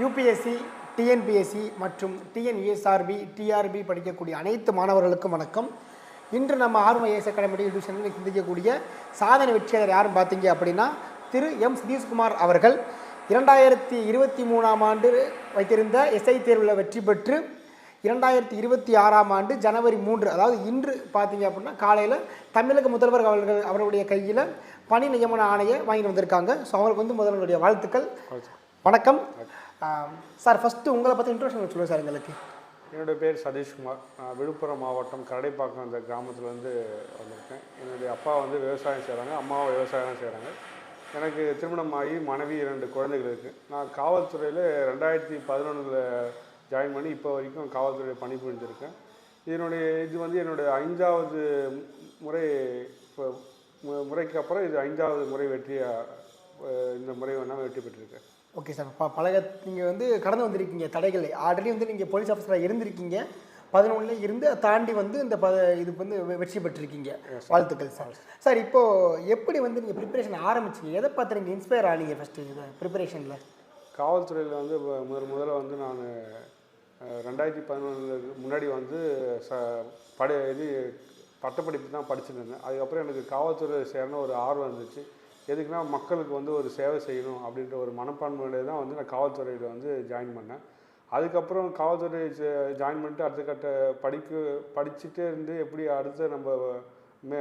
UPSC TNPSC மற்றும் TNESRB TRB படிக்கக்கூடிய அனைத்து மாணவர்களுக்கும் வணக்கம். இன்று நம்ம ஆர்வ ஏஎஸ் அகாடமி டிவிஷனில் சிந்திக்கக்கூடிய சாதனை வெற்றியாளர் யாருன்னு பார்த்தீங்க அப்படின்னா திரு எம் சதீஷ்குமார் அவர்கள். இரண்டாயிரத்தி இருபத்தி மூணாம் ஆண்டு வைத்திருந்த எஸ்ஐ தேர்வில் வெற்றி பெற்று இரண்டாயிரத்தி இருபத்தி ஆறாம் ஆண்டு ஜனவரி மூன்று அதாவது இன்று பார்த்தீங்க அப்படின்னா காலையில் தமிழக முதல்வர் அவர்கள் அவருடைய கையில் பணி நியமன ஆணையை வாங்கிட்டு வந்திருக்காங்க. ஸோ அவங்களுக்கு வந்து முதல்வருடைய வாழ்த்துக்கள். வணக்கம். சார் ஃபஸ்ட்டு உங்களை பற்றி இன்ட்ரோஷன் சொல்லுங்கள் சார் எங்களுக்கு. என்னுடைய பேர் சதீஷ்குமார் நான் விழுப்புரம் மாவட்டம் கரடைப்பாக்கம் அந்த கிராமத்துலேருந்து வந்திருக்கேன். என்னுடைய அப்பா வந்து விவசாயம் செய்கிறாங்க அம்மாவும் விவசாயம் செய்கிறாங்க எனக்கு திருமணம் ஆகி மனைவி இரண்டு குழந்தைகள் இருக்குது நான் காவல்துறையில் ரெண்டாயிரத்தி பதினொன்றில் ஜாயின் பண்ணி இப்போ வரைக்கும் காவல்துறையில் பணிபுரிஞ்சிருக்கேன். இதனுடைய இது வந்து என்னுடைய ஐந்தாவது முறை இப்போ முறைக்கு அப்புறம் இது ஐந்தாவது முறை வெற்றியாக இந்த முறை வேணால் வெற்றி பெற்றிருக்கேன். ஓகே சார் ப பழக நீங்கள் வந்து கடந்து வந்திருக்கீங்க தடைகளை. ஆல்ரெடி வந்து நீங்கள் போலீஸ் ஆஃபீஸராக இருந்திருக்கீங்க. பதினொன்றில் இருந்து தாண்டி வந்து இந்த ப இது வந்து வெற்றி பெற்றிருக்கீங்க. வாழ்த்துக்கள் சார் சார் இப்போது எப்படி வந்து நீங்கள் ப்ரிப்பரேஷன் ஆரம்பிச்சீங்க? எதை பார்த்து நீங்கள் இன்ஸ்பயர் ஆனீங்க ஃபஸ்ட்டு இது ப்ரிப்பரேஷனில் காவல்துறையில் வந்து முதல் முதல்ல வந்து நான் ரெண்டாயிரத்தி பதினொன்றுக்கு முன்னாடி வந்து ச படி இது பட்டப்படிப்பு தான் படிச்சுட்டு இருந்தேன். அதுக்கப்புறம் எனக்கு காவல்துறை சேரணும் ஒரு ஆர்வம் இருந்துச்சு. எதுக்குன்னா மக்களுக்கு வந்து ஒரு சேவை செய்யணும் அப்படின்ற ஒரு மனப்பான்மையிலே தான் வந்து நான் காவல்துறையில் வந்து ஜாயின் பண்ணேன். அதுக்கப்புறம் காவல்துறை ஜாயின் பண்ணிட்டு அடுத்த கட்ட படிக்க படிச்சுட்டே இருந்து எப்படி அடுத்து நம்ம மே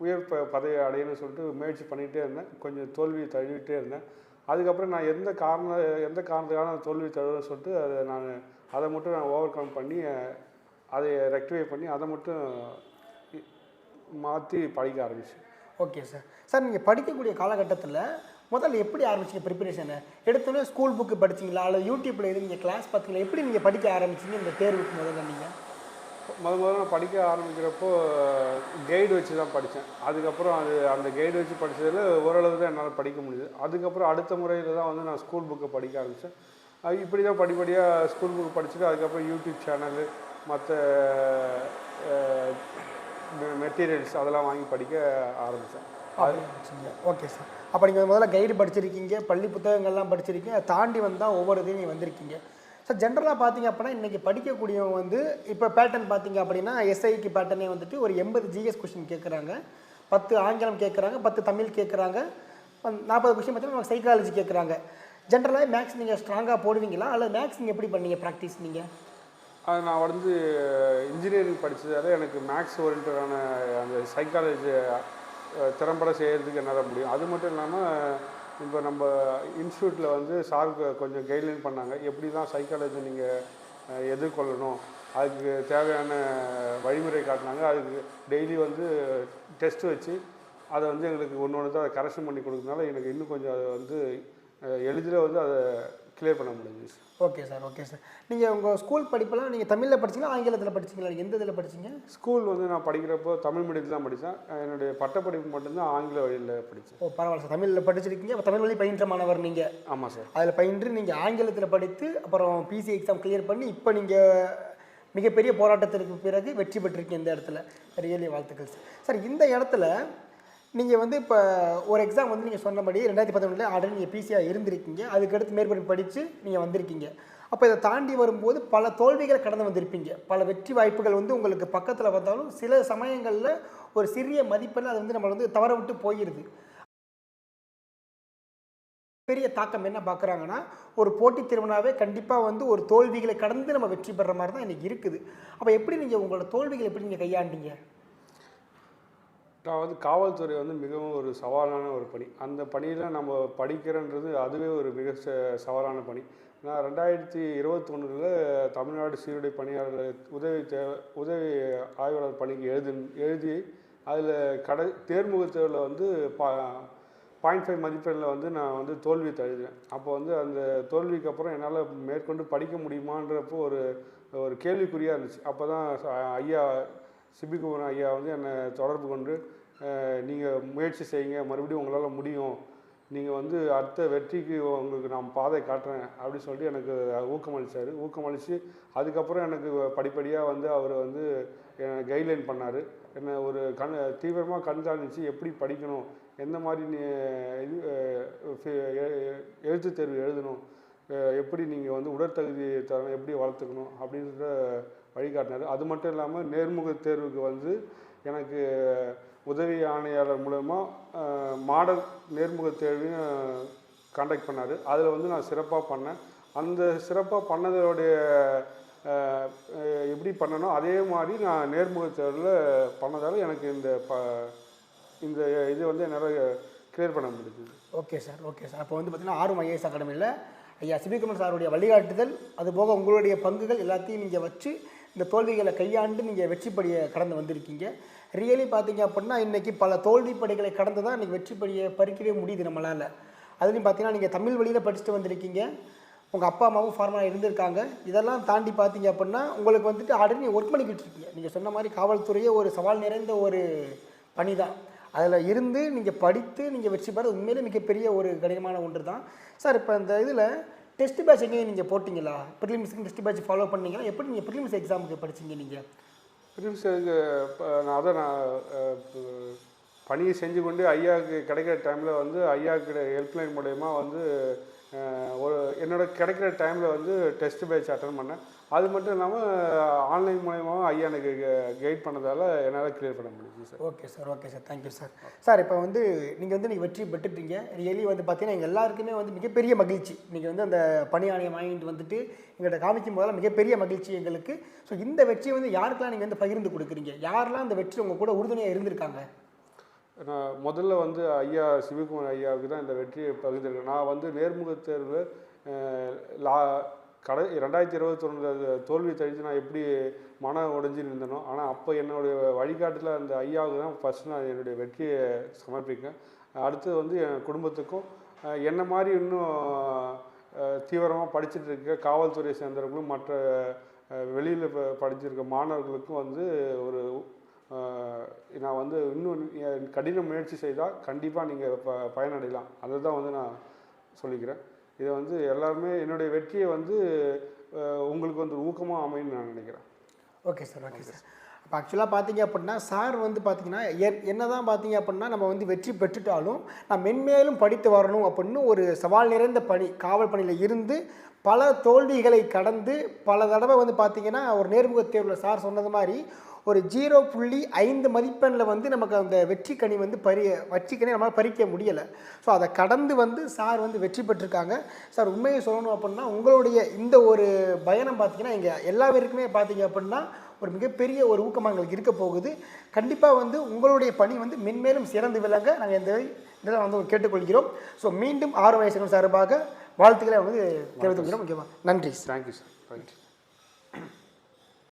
உயர் ப பதவி அடையணும்னு சொல்லிட்டு முயற்சி பண்ணிகிட்டே இருந்தேன். கொஞ்சம் தோல்வி தழுவிட்டே இருந்தேன். அதுக்கப்புறம் நான் எந்த காரணம் எந்த காரணத்துக்காக நான் தோல்வி தழுவுன்னு சொல்லிட்டு அதை நான் அதை மட்டும் நான் ஓவர் கம் பண்ணி அதை ரெக்டிஃபை பண்ணி அதை மட்டும் மாற்றி படிக்க ஆரம்பிச்சேன். ஓகே சார் சார் நீங்கள் படிக்கக்கூடிய காலகட்டத்தில் முதல்ல எப்படி ஆரம்பிச்சீங்க ப்ரிப்பரேஷனை எடுத்தோடனே ஸ்கூல் புக்கு படிச்சீங்களா? அல்லது யூடியூப்பில் எது நீங்கள் கிளாஸ் பார்த்தீங்களா? எப்படி நீங்கள் படிக்க ஆரம்பிச்சீங்க இந்த தேர்வுக்கு முதல்ல நீங்கள் முத முதல்ல நான் படிக்க ஆரம்பிக்கிறப்போ கைடு வச்சு தான் படித்தேன் அதுக்கப்புறம் அது அந்த கைடு வச்சு படித்ததில் ஓரளவு தான் என்னால் படிக்க முடியுது அதுக்கப்புறம் அடுத்த முறையில் தான் வந்து நான் ஸ்கூல் புக்கை படிக்க ஆரம்பித்தேன் அது இப்படி தான் படிப்படியாக ஸ்கூல் புக்கு படிச்சுட்டு அதுக்கப்புறம் யூடியூப் சேனலு மற்ற மெட்டீரியல்ஸ் அதெல்லாம் வாங்கி படிக்க ஆரம்பித்தேன் ஓகே சார். அப்போ நீங்கள் முதல்ல கைடு படிச்சிருக்கீங்க பள்ளி புத்தகங்கள்லாம் படிச்சிருக்கீங்க அதை தாண்டி வந்தால் ஒவ்வொரு இதையும் நீங்கள் வந்திருக்கீங்க. சார் ஜென்ரலாக பார்த்தீங்க அப்படின்னா இன்றைக்கி படிக்கக்கூடியவங்க வந்து இப்போ பேட்டர்ன் பார்த்தீங்க அப்படின்னா எஸ்ஐக்கு பேட்டர்னே வந்துட்டு ஒரு எண்பது ஜிஎஸ் கொஷின் கேட்குறாங்க பத்து ஆங்கிலம் கேட்குறாங்க பத்து தமிழ் கேட்குறாங்க நாற்பது கொஷின் பார்த்தீங்கன்னா சைக்காலஜி கேட்குறாங்க ஜென்ரலாக மேக்ஸ் நீங்கள் ஸ்ட்ராங்காக போடுவீங்களா? அல்லது மேக்ஸ் நீங்கள் எப்படி பண்ணீங்க ப்ராக்டிஸ் நீங்கள் அது நான் வந்து இன்ஜினியரிங் படித்ததால எனக்கு மேக்ஸ் ஓரியன்டான அந்த சைக்காலஜி திறம்பட செய்கிறதுக்கு என்னால் முடியும். அது மட்டும் இல்லாமல் இப்போ நம்ம இன்ஸ்டியூட்டில் வந்து சாருக்கு கொஞ்சம் கைட்லைன் பண்ணாங்க. எப்படி தான் சைக்காலஜி நீங்கள் எதிர்கொள்ளணும்? அதுக்கு தேவையான வழிமுறை காட்டினாங்க. அதுக்கு டெய்லி வந்து டெஸ்ட் வச்சு அதை வந்து எங்களுக்கு ஒன்று ஒன்று தான் கரெக்ஷன் பண்ணி கொடுக்கறதுனால எனக்கு இன்னும் கொஞ்சம் அதை வந்து எளிதில் வந்து அதை கிளியர் பண்ண முடிஞ்சுச்சு ஓகே சார் ஓகே சார் நீங்கள் உங்கள் ஸ்கூல் படிப்பெல்லாம் நீங்கள் தமிழில் படிச்சீங்களா ஆங்கிலத்தில் படிச்சீங்களா? எந்த இதில் படிச்சீங்க? ஸ்கூல் வந்து நான் படிக்கிறப்போ தமிழ் மீடியத்தில் தான் படித்தேன் என்னுடைய பட்டப்படிப்பு மட்டும்தான் ஆங்கில வழியில் படித்தேன் ஓ பரவாயில்ல சார் தமிழில் படிச்சிருக்கீங்க அப்போ தமிழ் வழி பயின்ற மாணவர் நீங்கள் ஆமாம் சார் அதில் பயின்று நீங்கள் ஆங்கிலத்தில் படித்து அப்புறம் பிசி எக்ஸாம் கிளியர் பண்ணி இப்போ நீங்கள் மிகப்பெரிய போராட்டத்திற்கு பிறகு வெற்றி பெற்றிருக்கீங்க இந்த இடத்துல. ரியலி வாழ்த்துக்கள் சார் சார் இந்த இடத்துல நீங்கள் வந்து இப்போ ஒரு எக்ஸாம் வந்து நீங்கள் சொன்னபடி ரெண்டாயிரத்தி பதினொன்றில் ஆல்ரெடி நீங்கள் பிசியாக இருந்திருக்கீங்க. அதுக்கடுத்து மேற்பட்டு படித்து நீங்கள் வந்திருக்கீங்க. அப்போ இதை தாண்டி வரும்போது பல தோல்விகளை கடந்து வந்திருப்பீங்க. பல வெற்றி வாய்ப்புகள் வந்து உங்களுக்கு பக்கத்தில் வந்தாலும் சில சமயங்களில் ஒரு சிறிய மதிப்பெண் அது வந்து நம்மளை வந்து தவற விட்டு போயிடுது பெரிய தாக்கம் என்ன பார்க்குறாங்கன்னா ஒரு போட்டித் திருவிழாவே கண்டிப்பாக வந்து ஒரு தோல்விகளை கடந்து நம்ம வெற்றி பெற மாதிரி தான் இன்றைக்கி இருக்குது. அப்போ எப்படி நீங்கள் உங்களோட தோல்விகளை எப்படி நீங்கள் கையாண்டீங்க? நான் வந்து காவல்துறை வந்து மிகவும் ஒரு சவாலான ஒரு பணி. அந்த பணியில் நம்ம படிக்கிறன்றது அதுவே ஒரு மிக ச- சவாலான பணி. நான் ரெண்டாயிரத்தி இருபத்தொன்னில் தமிழ்நாடு சீருடை பணியாளர் உதவி தே உதவி ஆய்வாளர் பணிக்கு எழுது எழுதி அதில் கடை தேர்முக தேர்வில் வந்து பா பாயிண்ட் ஃபைவ் மதிப்பெண்ணில் வந்து நான் வந்து தோல்வி தழுதுவேன் அப்போ வந்து அந்த தோல்விக்கு அப்புறம் என்னால் மேற்கொண்டு படிக்க முடியுமான்றப்போ ஒரு ஒரு கேள்விக்குறியாக இருந்துச்சு. அப்போ தான் ஐயா சிபிகுமரன் ஐயா வந்து என்னை தொடர்பு கொண்டு நீங்கள் முயற்சி செய்யுங்க மறுபடியும் உங்களால் முடியும். நீங்கள் வந்து அடுத்த வெற்றிக்கு உங்களுக்கு நான் பாதை காட்டுறேன் அப்படின்னு சொல்லிட்டு எனக்கு ஊக்கமளித்தார் ஊக்கமளித்து அதுக்கப்புறம் எனக்கு படிப்படியாக வந்து அவர் வந்து கைட்லைன் பண்ணார். என்னை ஒரு கண் தீவிரமாக கண்காணித்து எப்படி படிக்கணும் எந்த மாதிரி நீ இது எழுத்து தேர்வு எழுதணும் எப்படி நீங்கள் வந்து உடற்தகுதி தரம் எப்படி வளர்த்துக்கணும் அப்படின்ற வழிகாட்டினார். அது மட்டும் இல்லாமல் நேர்முக தேர்வுக்கு வந்து எனக்கு உதவி ஆணையாளர் மூலமாக மாடல் நேர்முக தேர்வையும் காண்டாக்ட் பண்ணார். அதில் வந்து நான் சிறப்பாக பண்ணேன். அந்த சிறப்பாக பண்ணதோடைய எப்படி பண்ணனோ அதே மாதிரி நான் நேர்முக தேர்வில் பண்ணதால் எனக்கு இந்த ப இந்த இது வந்து என்னால் கிளியர் பண்ண முடியுது ஓகே சார் ஓகே சார் அப்போ வந்து பார்த்தீங்கன்னா ஆர்வம் ஐஏஎஸ் அகாடமியில் ஐயா சிபிகுமார் சாருடைய வழிகாட்டுதல் அதுபோக உங்களுடைய பங்குகள் எல்லாத்தையும் நீங்கள் வச்சு இந்த தோல்விகளை கையாண்டு நீங்கள் வெற்றிப்படியை கடந்து வந்திருக்கீங்க. ரியலி பார்த்தீங்க அப்படின்னா இன்றைக்கி பல தோல்வி படிகளை கடந்து தான் இன்றைக்கி வெற்றிப்படியை பறிக்கவே முடியுது நம்மளால். அதுலேயும் பார்த்தீங்கன்னா நீங்கள் தமிழ் வழியில் படிச்சுட்டு வந்திருக்கீங்க. உங்கள் அப்பா அம்மாவும் ஃபார்மராக இருந்திருக்காங்க. இதெல்லாம் தாண்டி பார்த்தீங்க அப்படின்னா உங்களுக்கு வந்துட்டு ஆல்ரெடி நீங்கள் ஒர்க் பண்ணிக்கிட்டு இருக்கீங்க. நீங்கள் சொன்ன மாதிரி காவல்துறையே ஒரு சவால் நிறைந்த ஒரு பணி தான் அதில் இருந்து நீங்கள் படித்து நீங்கள் வெற்றி பெற உண்மையிலே மிகப்பெரிய ஒரு கடினமான ஒன்று தான் சார் இப்போ இந்த இதில் டெஸ்ட் பேட்ச் எங்கேயும் நீங்கள் போட்டிங்களா? ப்ரிலிம்ஸ்க்கு டெஸ்ட் பேட்ச் ஃபாலோ பண்ணீங்களா? எப்படி நீங்கள் ப்ரிலிம்ஸ் எக்ஸாமுக்கு படிச்சிங்க நீங்கள் ப்ரிலிம்ஸ் நான் அதான் நான் பணியை செஞ்சு கொண்டு ஐயாவுக்கு கிடைக்கிற டைமில் வந்து ஐயாவுக்கு ஹெல்ப்லைன் மூலயமா வந்து ஒரு என்னோட கிடைக்கிற டைமில் வந்து டெஸ்ட் பேட்ச் அட்டன் பண்ணேன். அது மட்டும் இல்லாமல் ஆன்லைன் மூலயமாவும் ஐயா எனக்கு கைட் பண்ணதால் என்னால் கிளியர் பண்ண முடியுது sir okay sir okay sir thank you sir sir இப்போ வந்து நீங்கள் வந்து நீங்கள் வெற்றி பெற்றுட்டீங்க. ரியலி வந்து பார்த்தீங்கன்னா எங்கள் எல்லாருக்குமே வந்து மிகப்பெரிய மகிழ்ச்சி. நீங்கள் வந்து அந்த பணி ஆணையம் வாங்கிட்டு வந்துட்டு எங்கள்கிட்ட காமிக்கும் போதெல்லாம் மிகப்பெரிய மகிழ்ச்சி எங்களுக்கு. ஸோ இந்த வெற்றியை வந்து யாருக்கெல்லாம் நீங்கள் வந்து பகிர்ந்து கொடுக்குறீங்க? யாரெல்லாம் அந்த வெற்றி உங்கள் கூட உறுதுணையாக இருந்திருக்காங்க? நான் முதல்ல வந்து ஐயா சிவகுமார் ஐயாவுக்கு தான் இந்த வெற்றியை பகிர்ந்திருக்கேன். நான் வந்து நேர்முக தேர்வு லா கடை ரெண்டாயிரத்தி இருபத்தொன்னு தோல்வி தழித்து நான் எப்படி மன உடைஞ்சு நின்றனோ ஆனால் அப்போ என்னுடைய வழிகாட்டில் அந்த ஐயாவுக்கு தான் ஃபஸ்ட் நான் என்னுடைய வெற்றியை சமர்ப்பிக்கேன் அடுத்தது வந்து என் குடும்பத்துக்கும் என்னை என்ன மாதிரி இன்னும் தீவிரமாக படிச்சுட்டு இருக்க காவல்துறை சேர்ந்தவர்களும் மற்ற வெளியில் படிச்சிருக்க மாணவர்களுக்கும் வந்து ஒரு நான் வந்து இன்னும் கடின முயற்சி செய்தால் கண்டிப்பாக நீங்கள் ப பயனடையலாம். அதை தான் வந்து நான் சொல்லிக்கிறேன். இதை வந்து எல்லாருமே என்னுடைய வெற்றியை வந்து உங்களுக்கு வந்து ஊக்கமாக அமையும்னு நான் நினைக்கிறேன். Okay sir okay sir. இப்போ ஆக்சுவலாக பார்த்தீங்க அப்படின்னா சார் வந்து பார்த்தீங்கன்னா என் என்ன தான் பார்த்தீங்க அப்படின்னா நம்ம வந்து வெற்றி பெற்றுட்டாலும் நான் மென்மேலும் படித்து வரணும் அப்படின்னு ஒரு சவால் நிறைந்த பணி காவல் பணியில் இருந்து பல தோல்விகளை கடந்து பல தடவை வந்து பார்த்தீங்கன்னா ஒரு நேர்முகத் தேர்வில் சார் சொன்னது மாதிரி ஒரு ஜீரோ புள்ளி ஐந்து மதிப்பெண்ணில் வந்து நமக்கு அந்த வெற்றி கனி வந்து பறி வெற்றி கனி நம்மளால் பறிக்க முடியலை. ஸோ அதை கடந்து வந்து சார் வந்து வெற்றி பெற்றிருக்காங்க. சார் உண்மையை சொல்லணும் அப்படின்னா உங்களுடைய இந்த ஒரு பயணம் பார்த்திங்கன்னா இங்கே எல்லா பேருக்குமே பார்த்தீங்க அப்படின்னா ஒரு மிகப்பெரிய ஒரு ஊக்கமாக எங்களுக்கு இருக்க போகுது. கண்டிப்பாக வந்து உங்களுடைய பணி வந்து மென்மேலும் சிறந்து விளங்க நாங்கள் இந்த இதெல்லாம் வந்து கேட்டுக்கொள்கிறோம். ஸோ மீண்டும் ஆறு வயசுகள் சார்பாக. வாழ்த்துக்களை வந்து தெரிவித்துக்கிறோம் ஓகேவா நன்றி. Thank you sir right